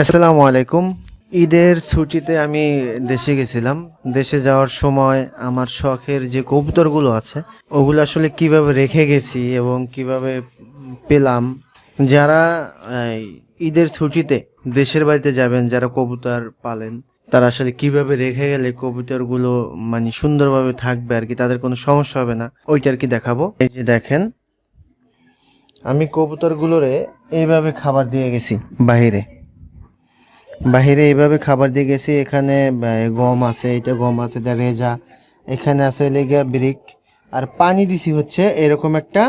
আসসালামু আলাইকুম। ঈদের ছুটিতে আমি দেশে গেছিলাম। দেশে যাওয়ার সময় আমার শখের যে কবুতরগুলো আছে, ওগুলো আসলে কীভাবে রেখে গেছি এবং কীভাবে পেলাম। যারা ঈদের ছুটিতে দেশের বাড়িতে যাবেন, যারা কবুতর পালেন, তারা আসলে কীভাবে রেখে গেলে কবুতরগুলো মানে সুন্দরভাবে থাকবে আর কি, তাদের কোনো সমস্যা হবে না, ওইটা আর কি দেখাবো। এই যে দেখেন, আমি কবুতরগুলোরে এইভাবে খাবার দিয়ে গেছি বাহিরে বাহিরে এইভাবে খাবার দিয়ে গেছি, এখানে গম আছে, এটা গম আছে, এটা রেজা, এখানে আছে লেগা ব্রিক, আর পানি দিছি হচ্ছে এরকম একটা,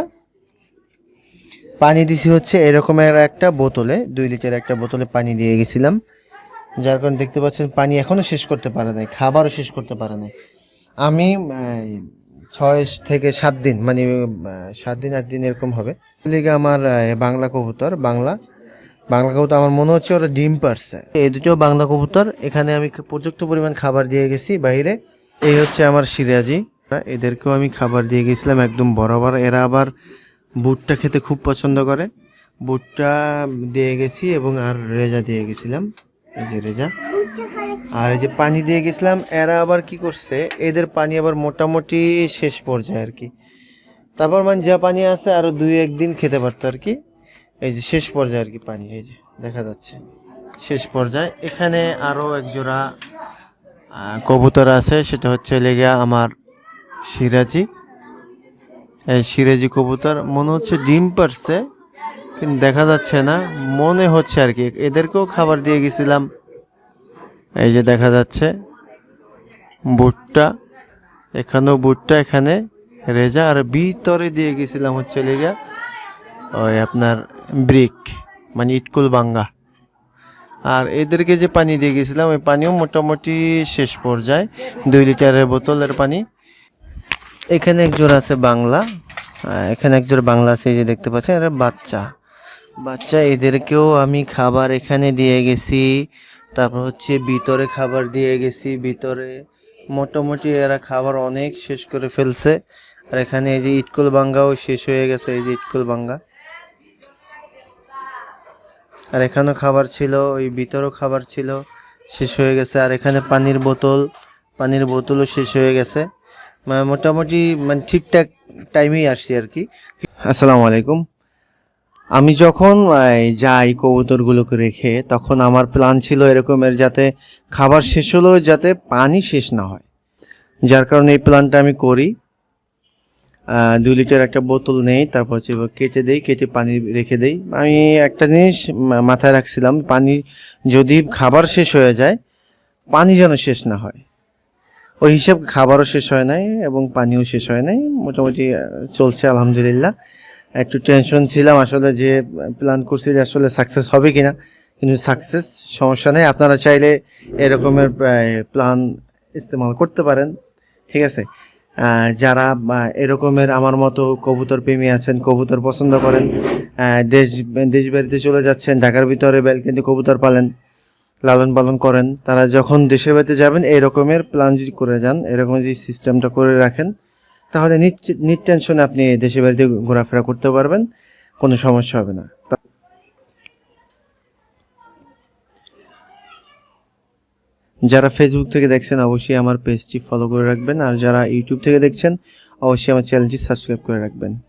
পানি দিছি হচ্ছে এরকমের একটা বোতলে, দুই লিটার একটা বোতলে পানি দিয়ে গেছিলাম, যার কারণে দেখতে পাচ্ছেন পানি এখনও শেষ করতে পারে নাই, খাবারও শেষ করতে পারে নাই। আমি ছয় থেকে সাত দিন মানে সাত দিন, আট দিন এরকম হবে। লিগে আমার বাংলা কবুতর, বাংলা বাংলা কবুতর আমার মনে হচ্ছে ওরা ডিম পারছে। এই দুটো বাংলা কবুতর, এখানে আমি পর্যাপ্ত পরিমাণ খাবার দিয়ে গেছি বাইরে। এই হচ্ছে আমার সিরাজি। এদেরকেও আমি খাবার দিয়ে গেছিলাম একদম বরাবর। এরা আবার বুটটা খেতে খুব পছন্দ করে। বুটটা দিয়ে গেছি এবং আর রেজা দিয়ে গেছিলাম। এই যে রেজা। আর এই যে পানি দিয়ে গেছিলাম, এরা আবার কি করছে, এদের পানি আবার মোটামুটি শেষ পর্যায়ে আর কি। তারপর মানে যা পানি আছে আরও দুই একদিন খেতে পারতো আর কি। এই যে শেষ পর্যায়ে আর কি পানি, এই যে দেখা যাচ্ছে। শেষ পর্যায়ে এখানে আরও এক জোড়া কবুতর আছে, সেটা হচ্ছে লেগে আমার সিরাজি। এই সিরাজি কবুতর, মনে হচ্ছে ডিম পারছে, কিন্তু দেখা যাচ্ছে না, মনে হচ্ছে আর কি। এদেরকেও খাবার দিয়ে গেছিলাম। এই যে দেখা যাচ্ছে, ভুট্টা, এখানেও ভুট্টা, এখানে রেজা, আর ভিতরে দিয়ে গেছিলাম হচ্ছে লেগা ওই আপনার ব্রিক মানে ইটকুল বাঙ্গা আর এদেরকে যে পানি দিয়ে গেছিলাম, ওই পানিও মোটামুটি শেষ পর্যায়ে, দুই লিটারের বোতলের পানি। এখানে এক জোড়া আছে বাংলা। এখানে এক জোড়া বাংলা আছে, এই যে দেখতে পাচ্ছেন, এটা বাচ্চা। বাচ্চা, এদেরকেও আমি খাবার এখানে দিয়ে গেছি। তারপর হচ্ছে ভিতরে খাবার দিয়ে গেছি। ভিতরে মোটামুটি এরা খাবার অনেক শেষ করে ফেলছে। আর এখানে এই যে ইটকুল বাঙ্গাও শেষ হয়ে গেছে, এই যে ইটকুল বাঙ্গা আর এখানেও খাবার ছিল, ওই ভিতরেও খাবার ছিল, শেষ হয়ে গেছে। আর এখানে পানির বোতল, পানির বোতলও শেষ হয়ে গেছে। মানে মোটামুটি মানে ঠিকঠাক টাইমেই আসছি আর কি। আসসালামু আলাইকুম। আমি যখন যাই কবুতরগুলোকে রেখে, তখন আমার প্ল্যান ছিল এরকমের যাতে খাবার শেষ হলেও যাতে পানি শেষ না হয়। যার কারণে এই প্ল্যানটা আমি করি। দুই লিটার একটা বোতল নেই, তারপর হচ্ছে কেটে দেই, কেটে পানি রেখে দেই। আমি একটা জিনিস মাথায় রাখছিলাম, পানি যদি খাবার শেষ হয়ে যায়, পানি যেন শেষ না হয়। ওই হিসাব খাবারও শেষ হয় নাই এবং পানিও শেষ হয় নাই। মোটামুটি চলছে, আলহামদুলিল্লাহ। একটু টেনশন ছিলাম আসলে যে প্ল্যান করছি যে আসলে সাকসেস হবে কিনা। কিন্তু সাকসেস সমস্যা নেই। আপনারা চাইলে এরকমের প্ল্যান ইস্তেমাল করতে পারেন। ঠিক আছে? যারা এরকমের আমার মতো কবুতর প্রেমী আছেন, কবুতর পছন্দ করেন দেশ দেশ বাড়িতে চলে যাচ্ছেন, ঢাকার ভিতরে বেলকিতে কবুতর পালেন, লালন পালন করেন, তারা যখন দেশের বাড়িতে যাবেন এই রকমের প্ল্যান যদি করে যান, এরকম যদি সিস্টেমটা করে রাখেন, তাহলে নিট টেনশনে আপনি দেশের বাড়িতে ঘোরাফেরা করতে পারবেন, কোনো সমস্যা হবে না। যারা ফেসবুক থেকে দেখছেন, অবশ্যই আমার পেজটি ফলো করে রাখবেন। আর যারা ইউটিউব থেকে দেখছেন, অবশ্যই আমার চ্যানেলটি সাবস্ক্রাইব করে রাখবেন।